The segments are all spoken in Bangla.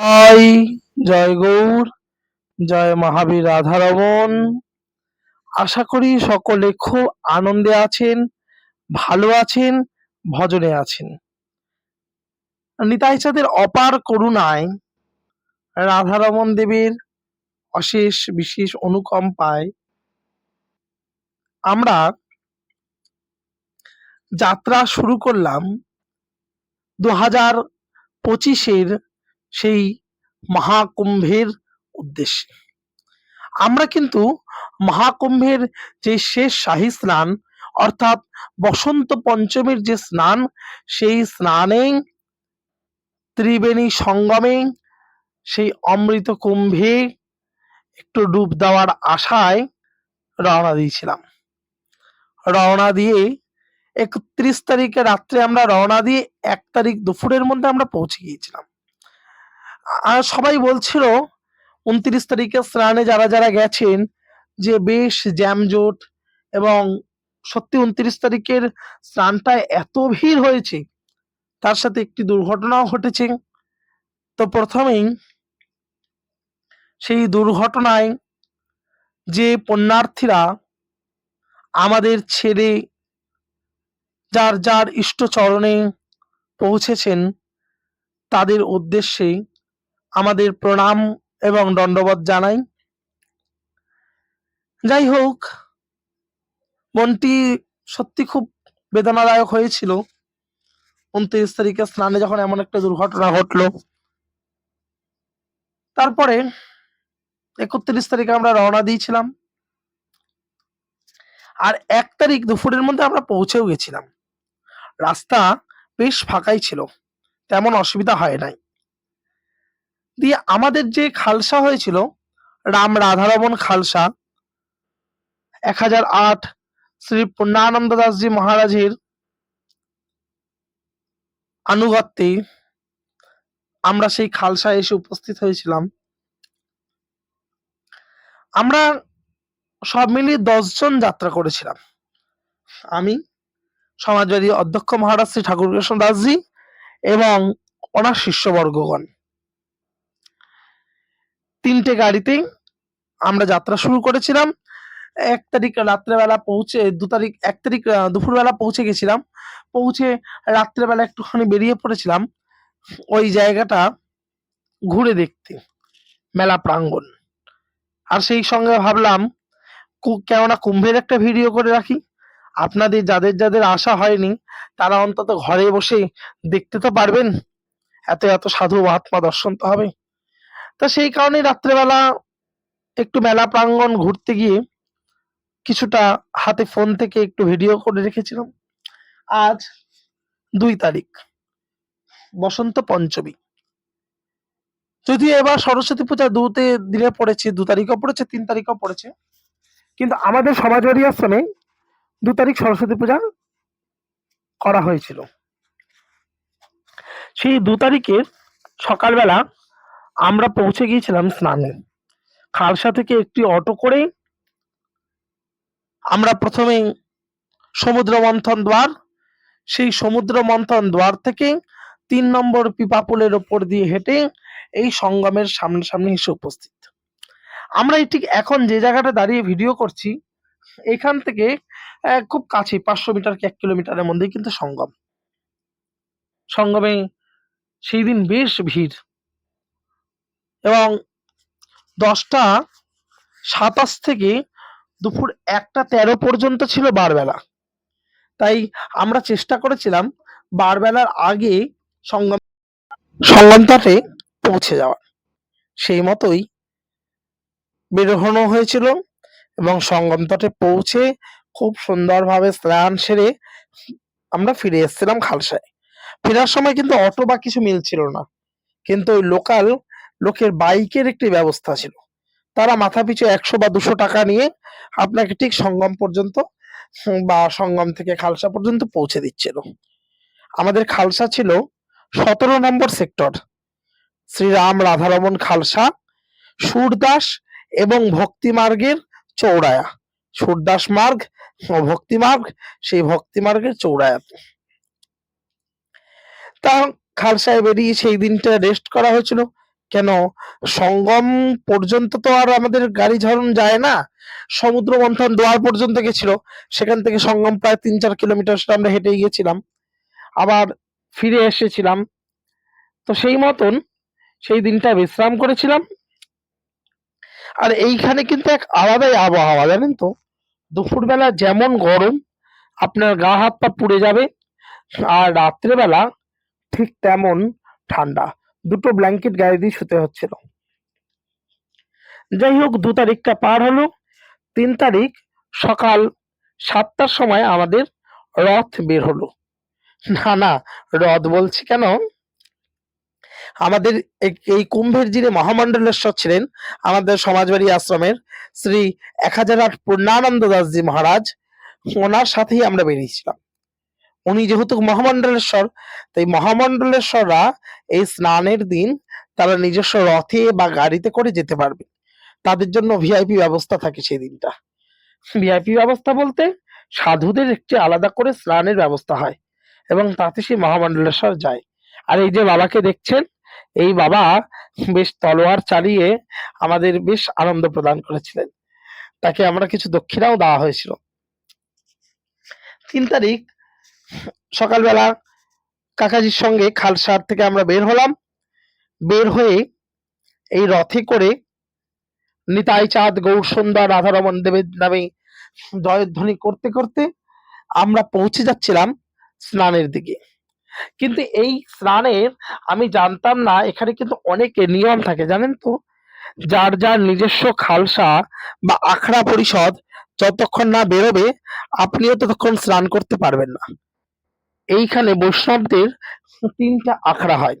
জয় জয় গৌর, জয় মহাবীর রাধারমন। আশা করি সকলে খুব আনন্দে আছেন, ভালো আছেন, ভজনে আছেন। নিতাই চাঁদের অপার করুণায় রাধারমন দেবীর অশেষ বিশেষ অনুকম্পায় আমরা যাত্রা শুরু করলাম। দু হাজার পঁচিশের সেই মহাকুম্ভের উদ্দেশ্যে। আমরা কিন্তু মহাকুম্ভের যে শেষ শাহী স্নান, অর্থাৎ বসন্ত পঞ্চমীর যে স্নান, সেই স্নানে ত্রিবেণী সঙ্গমে সেই অমৃত কুম্ভে একটু ডুব দেওয়ার আশায় রওনা দিয়েছিলাম। রওনা দিয়ে একত্রিশ তারিখে রাত্রে আমরা রওনা দিয়ে এক তারিখ দুপুরের মধ্যে আমরা পৌঁছে গিয়েছিলাম। সবাই বলছিল, উনত্রিশ তারিখে স্নানে যারা যারা গেছেন, যে বেশ জ্যামজোট এবং সত্যি উনত্রিশ তারিখের স্নানটায় এত ভিড় হয়েছে, তার সাথে একটি দুর্ঘটনাও ঘটেছে। তো প্রথমেই সেই দুর্ঘটনায় যে পুণ্যার্থীরা আমাদের ছেড়ে যার যার ইষ্ট চরণে পৌঁছেছেন, তাদের উদ্দেশ্যে আমাদের প্রণাম এবং দণ্ডবত জানাই। যাই হোক, মনটি সত্যি খুব বেদনাদায়ক হয়েছিল। উনত্রিশ তারিখে স্নানে যখন এমন একটা দুর্ঘটনা ঘটলো। তারপরে একত্রিশ তারিখে আমরা রওনা দিয়েছিলাম। আর এক তারিখ দুপুরের মধ্যে আমরা পৌঁছেও গেছিলাম। রাস্তা বেশ ফাঁকাই ছিল, তেমন অসুবিধা হয় নাই। দিয়ে আমাদের যে খালসা হয়েছিল, রাম রাধারমন খালসা, এক হাজার আট শ্রী পূর্ণানন্দ দাসজি মহারাজের আনুগত্যে আমরা সেই খালসায় এসে উপস্থিত হয়েছিলাম। আমরা সব মিলিয়ে দশজন যাত্রা করেছিলাম। আমি, সমাজবাদী অধ্যক্ষ মহারাজ শ্রী ঠাকুর কৃষ্ণ দাসজি এবং ওনার শিষ্যবর্গগণ। তিনটে গাড়িতেই আমরা যাত্রা শুরু করেছিলাম। এক তারিখ রাত্রেবেলা পৌঁছে, দু তারিখ, এক তারিখ দুপুরবেলা পৌঁছে গেছিলাম। পৌঁছে রাত্রেবেলা একটুখানি বেরিয়ে পড়েছিলাম ওই জায়গাটা ঘুরে দেখতে, মেলা প্রাঙ্গণ। আর সেই সঙ্গে ভাবলাম কেননা কুম্ভের একটা ভিডিও করে রাখি। আপনাদের, যাদের যাদের আশা হয়নি, তারা অন্তত ঘরে বসে দেখতে তো পারবেন। এত এত সাধু মহাত্মা দর্শন তো হবে। তা সেই কারণে রাত্রেবেলা একটু মেলা প্রাঙ্গণ ঘুরতে গিয়ে কিছুটা হাতে ফোন থেকে একটু ভিডিও করে রেখেছিলাম। আজ দুই তারিখ, বসন্ত পঞ্চমী। যদিও এবার সরস্বতী পূজা দুতে দিনে পড়েছে, দু তারিখও পড়েছে, তিন তারিখও পড়েছে। কিন্তু আমাদের সমাজবাড়ি আশ্রমে দু তারিখ সরস্বতী পূজা করা হয়েছিল। সেই দু তারিখের সকালবেলা আমরা পৌঁছে গিয়েছিলাম স্নানে। খালসা থেকে একটি অটো করে আমরা প্রথমে সমুদ্র মন্থন দ্বার, সেই সমুদ্র মন্থন দ্বার থেকে তিন নম্বর পিপাপুলের ওপর দিয়ে হেঁটে এই সঙ্গমের সামনাসামনি এসে উপস্থিত। আমরা এই ঠিক এখন যে জায়গাটা দাঁড়িয়ে ভিডিও করছি, এখান থেকে খুব কাছে পাঁচশো মিটার কি এক কিলোমিটারের মধ্যেই কিন্তু সঙ্গম। সঙ্গমে সেই দিন বেশ ভিড়। এবং দশটা সাতাশ থেকে দুপুর একটা তেরো পর্যন্ত ছিল বারবেলা। তাই আমরা চেষ্টা করেছিলাম বারবেলার আগে সঙ্গম সঙ্গম তটে পৌঁছে যাওয়ার। সেই মতোই বেরোনো হয়েছিল এবং সঙ্গম তটে পৌঁছে খুব সুন্দরভাবে স্নান সেরে আমরা ফিরে এসেছিলাম খালসায়। ফেরার সময় কিন্তু অটো বা কিছু মিলছিল না। কিন্তু ওই লোকাল লোকের বাইকের একটি ব্যবস্থা ছিল। তারা মাথা পিছু একশো বা দুশো টাকা নিয়ে আপনাকে ঠিক সঙ্গম পর্যন্ত বা সঙ্গম থেকে খালসা পর্যন্ত পৌঁছে দিচ্ছিল। আমাদের খালসা ছিল সতেরো নম্বর সেক্টর। শ্রীরাম রাধারমন খালসা, সুরদাস এবং ভক্তি মার্গের চৌড়ায়া সুরদাস মার্গ ও ভক্তি মার্গ, সেই ভক্তি মার্গের চৌড়ায়াতে তা খালসায় বেরিয়ে সেই দিনটা রেস্ট করা হয়েছিল। কেন? সঙ্গম পর্যন্ত তো আর আমাদের গাড়ি ঝরণ যায় না। সমুদ্র মন্থন দোয়ার পর্যন্ত গেছিল। সেখান থেকে সঙ্গম প্রায় তিন চার কিলোমিটার সেটা আমরা হেঁটে গিয়েছিলাম আবার ফিরে এসেছিলাম। তো সেই মতন সেই দিনটা বিশ্রাম করেছিলাম। আর এইখানে কিন্তু এক আলাদাই আবহাওয়া, জানেন তো? দুপুরবেলা যেমন গরম, আপনার গা হাত পা পুড়ে যাবে। আর রাত্রেবেলা ঠিক তেমন ঠান্ডা। দুটো ব্ল্যাঙ্কেট গায়ে দিয়ে শুতে হচ্ছিল। যাই হোক, দু তারিখটা পার হলো। তিন তারিখ সকাল সাতটার সময় আমাদের রথ বের হলো। না না, রথ বলছি কেন? আমাদের এই- কুম্ভের যিনি মহামণ্ডলেশ্বর ছিলেন, আমাদের সমাজবাড়ি আশ্রমের শ্রী এক হাজার আট পূর্ণানন্দ দাসজি মহারাজ, ওনার সাথেই আমরা বেরিয়েছিলাম। উনি যেহেতু মহামণ্ডলেশ্বর, তাই মহামণ্ডলেশ্বররা এই স্নানের দিন তারা নিজস্ব রথে বা গাড়িতে করে যেতে পারবে। তাদের জন্য ভিআইপি ব্যবস্থা থাকে সেই দিনটা ভিআইপি ব্যবস্থা বলতে সাধুদের একটি আলাদা করে স্নানের ব্যবস্থা হয় এবং তাতে সেই মহামণ্ডলেশ্বর যায়। আর এই যে বাবাকে দেখছেন, এই বাবা বেশ তলোয়ার চালিয়ে আমাদের বেশ আনন্দ প্রদান করেছিলেন। তাকে আমরা কিছু দক্ষিণাও দেওয়া হয়েছিল। তিন তারিখ সকালবেলা কাকাজির সঙ্গে খালসার থেকে আমরা বের হলাম। বের হয়ে এই রথে করে নিতাই চাঁদ গৌর সুন্দর রাধারমন দেবের নামে জয়ধ্বনি করতে করতে আমরা পৌঁছে যাচ্ছিলাম স্নানের দিকে। কিন্তু এই স্নানের আমি জানতাম না, এখানে কিন্তু অনেক নিয়ম থাকে, জানেন তো? যার যার নিজস্ব খালসা বা আখড়া পরিষদ, যতক্ষণ না বেরোবে, আপনিও ততক্ষণ স্নান করতে পারবেন না। এইখানে বৈষ্ণবদের তিনটা আখড়া হয়।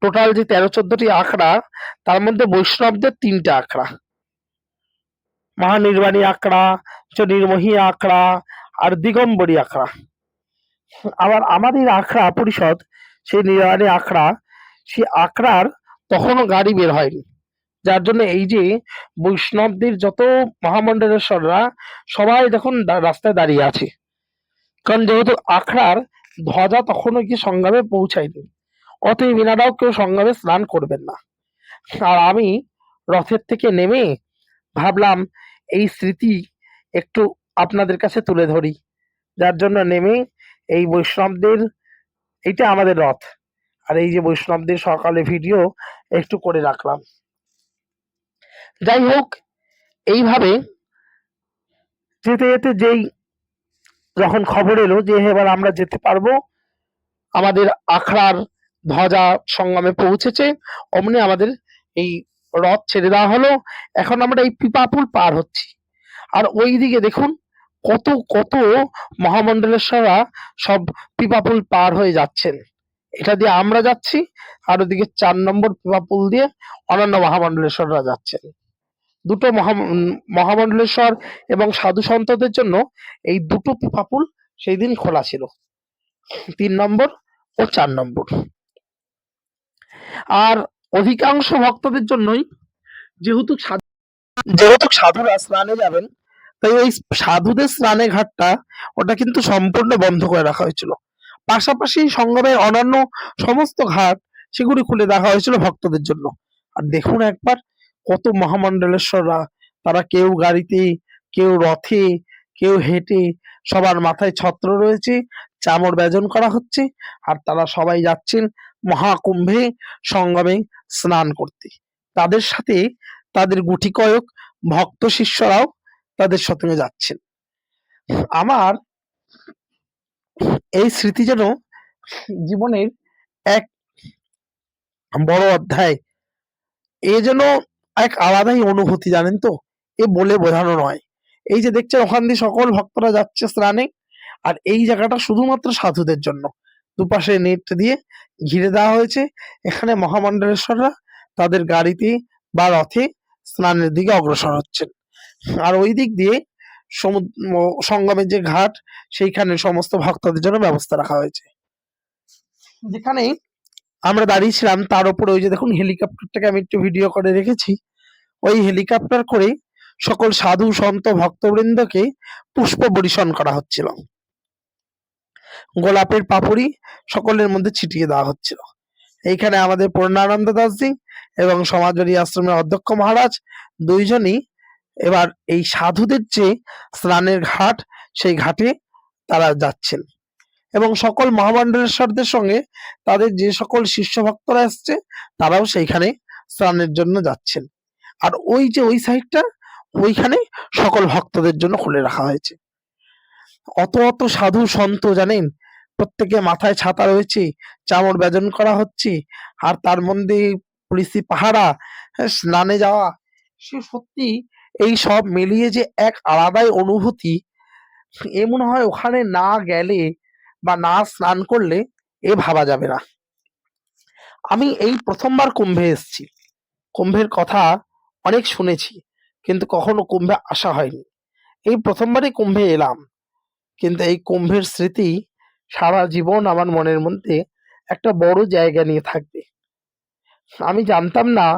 টোটাল যে তেরো চোদ্দটি আখড়া, তার মধ্যে বৈষ্ণবদের তিনটা আখড়া। মহানির্বাণী আখড়া নির্মোহী আখড়া আর দিগম্বরী আখড়া। আবার আমাদের আখড়া পরিষদ, সেই নির্বাণী আখড়া, সেই আখড়ার তখনও গাড়ি বের হয়নি। যার জন্য এই যে বৈষ্ণবদের যত মহামণ্ডলেশ্বররা, সবাই দেখুন দা- রাস্তায় দাঁড়িয়ে আছে। কারণ যেহেতু আখড়ার ধ্বজা তখনও কি সংগ্রামে পৌঁছায়নি। অতএব এনারাও কেউ সংগ্রামে স্নান করবেন না। আর আমি রথের থেকে নেমে ভাবলাম, এই স্মৃতি একটু আপনাদের কাছে তুলে ধরি। যার জন্য নেমে এই বৈষ্ণবদের, এইটা আমাদের রথ। আর এই যে বৈষ্ণবদের সকালে ভিডিও একটু করে রাখলাম। যাই হোক, এইভাবে যেতে যেতে যেই যখন খবর এলো যে এবার আমরা যেতে পারব, আমাদের আখড়ার ধ্বজা সঙ্গমে পৌঁছেছে। অমনি আমাদের এই রথ ছেড়ে দেওয়া হলো। এখন আমরা এই পিপাপুল পার হচ্ছি। আর ওই দিকে দেখুন কত কত মহামণ্ডলেশ্বররা সব পিপাপুল পার হয়ে যাচ্ছেন। এটা দিয়ে আমরা যাচ্ছি, আর ওদিকে চার নম্বর পিপাপুল দিয়ে অন্যান্য মহামণ্ডলেশ্বররা যাচ্ছেন। দুটো মহা মহামণ্ডলেশ্বর এবং সাধু সন্তদের জন্য এই দুটো পিপাপুল সেই দিন খোলা ছিল। তিন নম্বর ও চার নম্বর। আর অধিকাংশ ভক্তদের জন্যই যেহেতু যেহেতু সাধুরা স্নানে যাবেন, তাই ওই সাধুদের স্নানে ঘাটটা ওটা কিন্তু সম্পূর্ণ বন্ধ করে রাখা হয়েছিল। পাশাপাশি সঙ্গমের অন্যান্য সমস্ত ঘাট সেগুলি খুলে রাখা হয়েছিল ভক্তদের জন্য। আর দেখুন একবার কত মহামণ্ডলেশ্বররা, তারা কেউ গাড়িতে, কেউ রথে, কেউ হেঁটে, সবার মাথায় ছত্র রয়েছে, চামর ব্যজন করা হচ্ছে, আর তারা সবাই যাচ্ছেন মহাকুম্ভে সঙ্গমে স্নান করতে। তাদের সাথে তাদের গুটি কয়েক ভক্ত শিষ্যরাও তাদের সঙ্গে যাচ্ছেন। আমার এই স্মৃতি যেন জীবনের এক বড় অধ্যায়। এ যেন এক আলাদাই অনুভূতি, জানেন তো? এ বলে বোঝানো নয়। এই যে দেখছেন, ওখান দিয়ে সকল ভক্তরা যাচ্ছে স্নানে, আর এই জায়গাটা শুধুমাত্র সাধুদের জন্য। দুপাশে নেট দিয়ে ঘিরে দেওয়া হয়েছে। এখানে মহামণ্ডলেশ্বররা তাদের গাড়িতে বা রথে স্নানের দিকে অগ্রসর হচ্ছেন। আর ওই দিক দিয়ে সমুদ্র সঙ্গমের যে ঘাট, সেইখানে সমস্ত ভক্তদের জন্য ব্যবস্থা রাখা হয়েছে। যেখানে আমরা দাঁড়িয়েছিলাম, তার উপরে ওই যে দেখুন হেলিকপ্টারটাকে আমি একটু ভিডিও করে রেখেছি। ওই হেলিকপ্টার করে সকল সাধু, সন্ত, ভক্তবৃন্দকে পুষ্প বরিশন করা হচ্ছিল। গোলাপের পাপড়ি সকলের মধ্যে ছিটিয়ে দেওয়া হচ্ছিল। এইখানে আমাদের পূর্ণানন্দ দাসজি এবং সমাজবাড়ি আশ্রমের অধ্যক্ষ মহারাজ দুইজনই এবার এই সাধুদের যে স্নানের ঘাট, সেই ঘাটে তারা যাচ্ছেন। এবং সকল মহামণ্ডলেশ্বরদের সঙ্গে তাদের যে সকল শিষ্য ভক্তরা এসছে তারাও সেইখানে স্নানের জন্য যাচ্ছেন। আর ওই যে ওই সাইডটা ওইখানে সকল ভক্তদের জন্য খুলে রাখা হয়েছে। অত অত সাধু সন্ত জানেন প্রত্যেকে মাথায় ছাতা রয়েছে চামড় বেজন করা হচ্ছে আর তার মধ্যে পুলিশি পাহারা হ্যাঁ, স্নানে যাওয়া সে সত্যি এই সব মিলিয়ে যে এক আলাদাই অনুভূতি। এ মনে হয় ওখানে না গেলে বা না স্নান করলে এ ভাবা যাবে না। আমি এই প্রথমবার কুম্ভে এসেছি। কুম্ভের কথা অনেক শুনেছি, কিন্তু কখনো কুম্ভে আসা হয়নি। এই প্রথমবারই কুম্ভে এলাম, কিন্তু এই কুম্ভের স্মৃতি সারা জীবন আমার মনের মধ্যে একটা বড় জায়গা নিয়ে থাকবে। আমি জানতাম না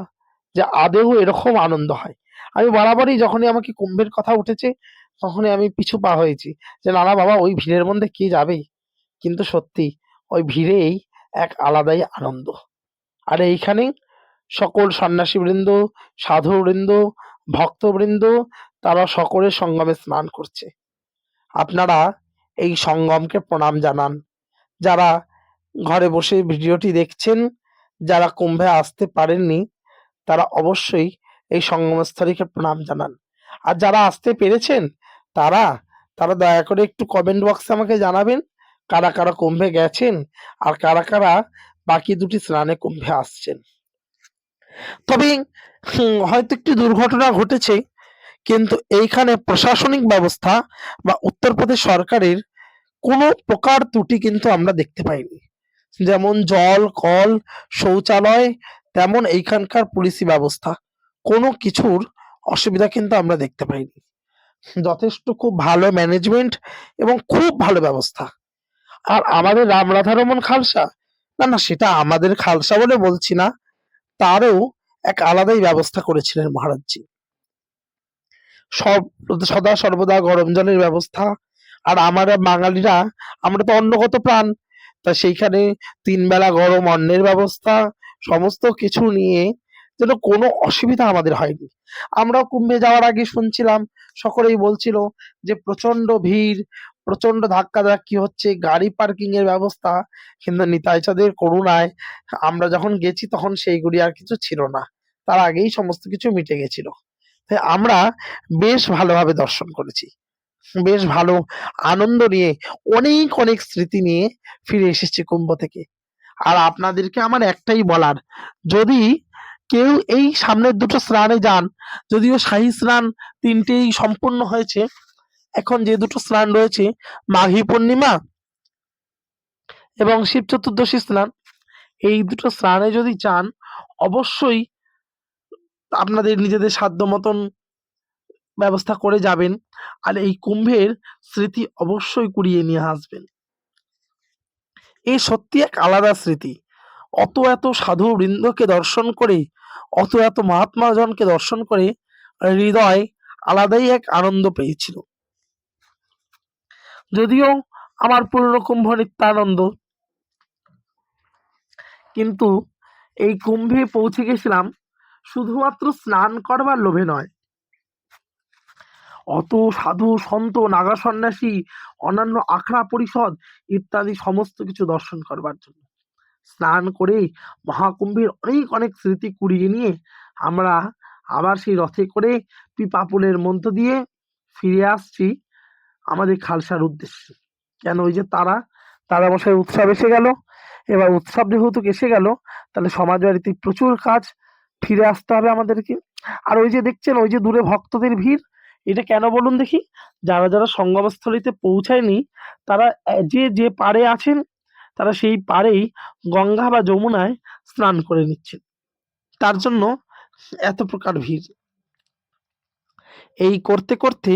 যে আদেও এরকম আনন্দ হয়। আমি বরাবরই যখনই আমাকে কুম্ভের কথা উঠেছে, তখনই আমি পিছু পা হয়েছি যে, না না, বাবা, ওই ভিড়ের মধ্যে কে যাবে? কিন্তু সত্যি ওই ভিড়েই এক আলাদাই আনন্দ। আর এইখানে সকল সন্ন্যাসীবৃন্দ, সাধুবৃন্দ, ভক্তবৃন্দ, তারা সকলের সঙ্গমে স্নান করছে। আপনারা এই সঙ্গমকে প্রণাম জানান। যারা ঘরে বসে ভিডিওটি দেখছেন, যারা কুম্ভে আসতে পারেননি, তারা অবশ্যই এই সঙ্গমস্থলীকে প্রণাম জানান। আর যারা আসতে পেরেছেন, তারা তারা দয়া করে একটু কমেন্ট বক্সে আমাকে জানাবেন কারা কারা কুম্ভে গেছেন আর কারা কারা বাকি দুটি স্নানে কুম্ভে আসছেন। তবে হয়তো একটি দুর্ঘটনা ঘটেছে, কিন্তু এইখানে প্রশাসনিক ব্যবস্থা বা উত্তরপ্রদেশ সরকারের কোনো প্রকার ত্রুটি কিন্তু আমরা দেখতে পাইনি। যেমন জল, কল, শৌচালয়, তেমন এইখানকার পুলিশি ব্যবস্থা, কোনো কিছুর অসুবিধা কিন্তু আমরা দেখতে পাইনি। যথেষ্ট খুব ভালো ম্যানেজমেন্ট এবং খুব ভালো ব্যবস্থা। আর আমাদের রাম রাধারমন খালসা? না না, সেটা আমাদের খালসা বলে বলছি না। তারও এক আলাদাই ব্যবস্থা করেছিলেন মহারাজজি। সব, সদা সর্বদা গরম জলের ব্যবস্থা। আর আমরা বাঙালিরা, আমরা তো অন্নগত প্রাণ। তা সেইখানে তিন বেলা গরম অন্নের ব্যবস্থা, সমস্ত কিছু নিয়ে যেন কোনো অসুবিধা আমাদের হয়নি। আমরাও কুম্ভে যাওয়ার আগে শুনছিলাম, সকলেই বলছিল যে প্রচণ্ড ভিড় প্রচণ্ড ধাক্কা ধাক্কি হচ্ছে, গাড়ি পার্কিং এর ব্যবস্থা, কিন্তু নিতাই চাঁদের করুণায় আমরা যখন গেছি তখন সেইগুলি আর কিছু ছিল না। তার আগেই সমস্ত কিছু মিটে গেছিল। তাই আমরা বেশ ভালোভাবে দর্শন করেছি। বেশ ভালো আনন্দ নিয়ে, অনেক অনেক স্মৃতি নিয়ে ফিরে এসেছি কুম্ভ থেকে। আর আপনাদেরকে আমার একটাই বলার, যদি কেউ এই সামনের দুটো স্নানে যান, যদিও শাহী স্নান তিনটেই সম্পূর্ণ হয়েছে এখন যে দুটো স্নান রয়েছে, মাঘী পূর্ণিমা এবং শিব চতুর্দশী স্নান, এই দুটো স্নানে যদি চান, অবশ্যই আপনাদের নিজেদের সাধ্য মতন ব্যবস্থা করে যাবেন। আর এই কুম্ভের স্মৃতি অবশ্যই কুড়িয়ে নিয়ে আসবেন। এই সত্যি এক আলাদা স্মৃতি। অত এত সাধু বৃন্দকে দর্শন করে, অত এত মহাত্মাজনকে দর্শন করে, হৃদয় আলাদাই এক আনন্দ পেয়েছিল। যদিও আমার পূর্ণ কুম্ভ নিত্যানন্দ কিন্তু এই কুম্ভে পৌঁছে গেছিলাম শুধুমাত্র স্নান করবার লোভে নয়। অত সাধু, সন্ত, নাগা সন্ন্যাসী, অন্যান্য আখড়া পরিষদ ইত্যাদি সমস্ত কিছু দর্শন করবার জন্য। স্নান করে মহাকুম্ভের অনেক অনেক স্মৃতি কুড়িয়ে নিয়ে আমরা আবার সেই রথে করে পিপাপুলের মধ্য দিয়ে ফিরে আসছি আমাদের খালসার উদ্দেশ্যে। কেন ওই যে তারা তারা মশাই উৎসব এসে গেল। এবার উৎসব যেহেতু এসে গেল, তাহলে সমাজ বাড়িতে প্রচুর কাজ ফিরে আসতে হবে আমাদেরকে। আর ওই যে দেখছেন, ওই যে দূরে ভক্তদের ভিড়, এটা কেন বলুন দেখি? যারা যারা সঙ্গমস্থলিতে পৌঁছায়নি, তারা যে যে পারে আছেন, তারা সেই পারেই গঙ্গা বা যমুনায় স্নান করে নিচ্ছেন। তার জন্য এত প্রকার ভিড়। এই করতে করতে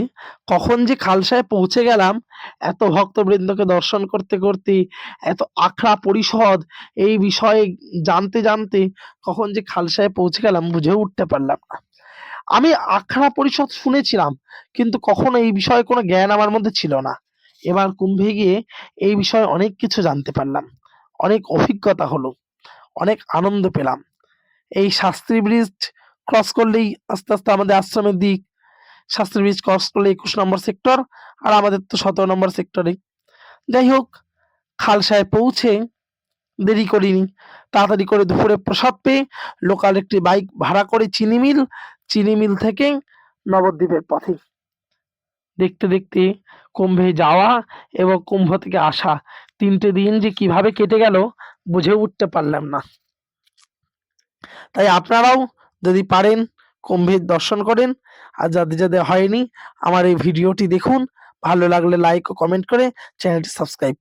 কখন যে খালসায় পৌঁছে গেলাম, এত ভক্তবৃন্দকে দর্শন করতে করতে, এত আখড়া পরিষদ, এই বিষয়ে জানতে জানতে কখন যে খালসায় পৌঁছে গেলাম বুঝে উঠতে পারলাম না। আমি আখড়া পরিষদ শুনেছিলাম, কিন্তু কখনো এই বিষয়ে কোনো জ্ঞান আমার মধ্যে ছিল না। এবার কুম্ভে গিয়ে এই বিষয়ে অনেক কিছু জানতে পারলাম, অনেক অভিজ্ঞতা হলো, অনেক আনন্দ পেলাম। এই শাস্ত্রী ব্রিজ ক্রস করলেই আস্তে আস্তে আমাদের আশ্রমের দিক শাস্ত্রী ব্রিজ ক্রস করলে একুশ নম্বর সেক্টর আর আমাদের তো সতেরো নম্বর সেক্টরে যাই হোক খালসায় পৌঁছে দেরি করিনি। তাড়াতাড়ি করে দুপুরে প্রসাদ পেয়ে লোকাল একটি বাইক ভাড়া করে চিনি মিল চিনি মিল থেকে নবদ্বীপের পথে। দেখতে দেখতে কুম্ভে যাওয়া এবং কুম্ভ থেকে আসা তিনটে দিন যে কীভাবে কেটে গেল বুঝে উঠতে পারলাম না। তাই আপনারাও যদি পারেন কুম্ভের দর্শন করেন আর যাদের যাদের হয়নি, আমার এই ভিডিওটি দেখুন। ভালো লাগলে লাইক ও কমেন্ট করে চ্যানেলটি সাবস্ক্রাইব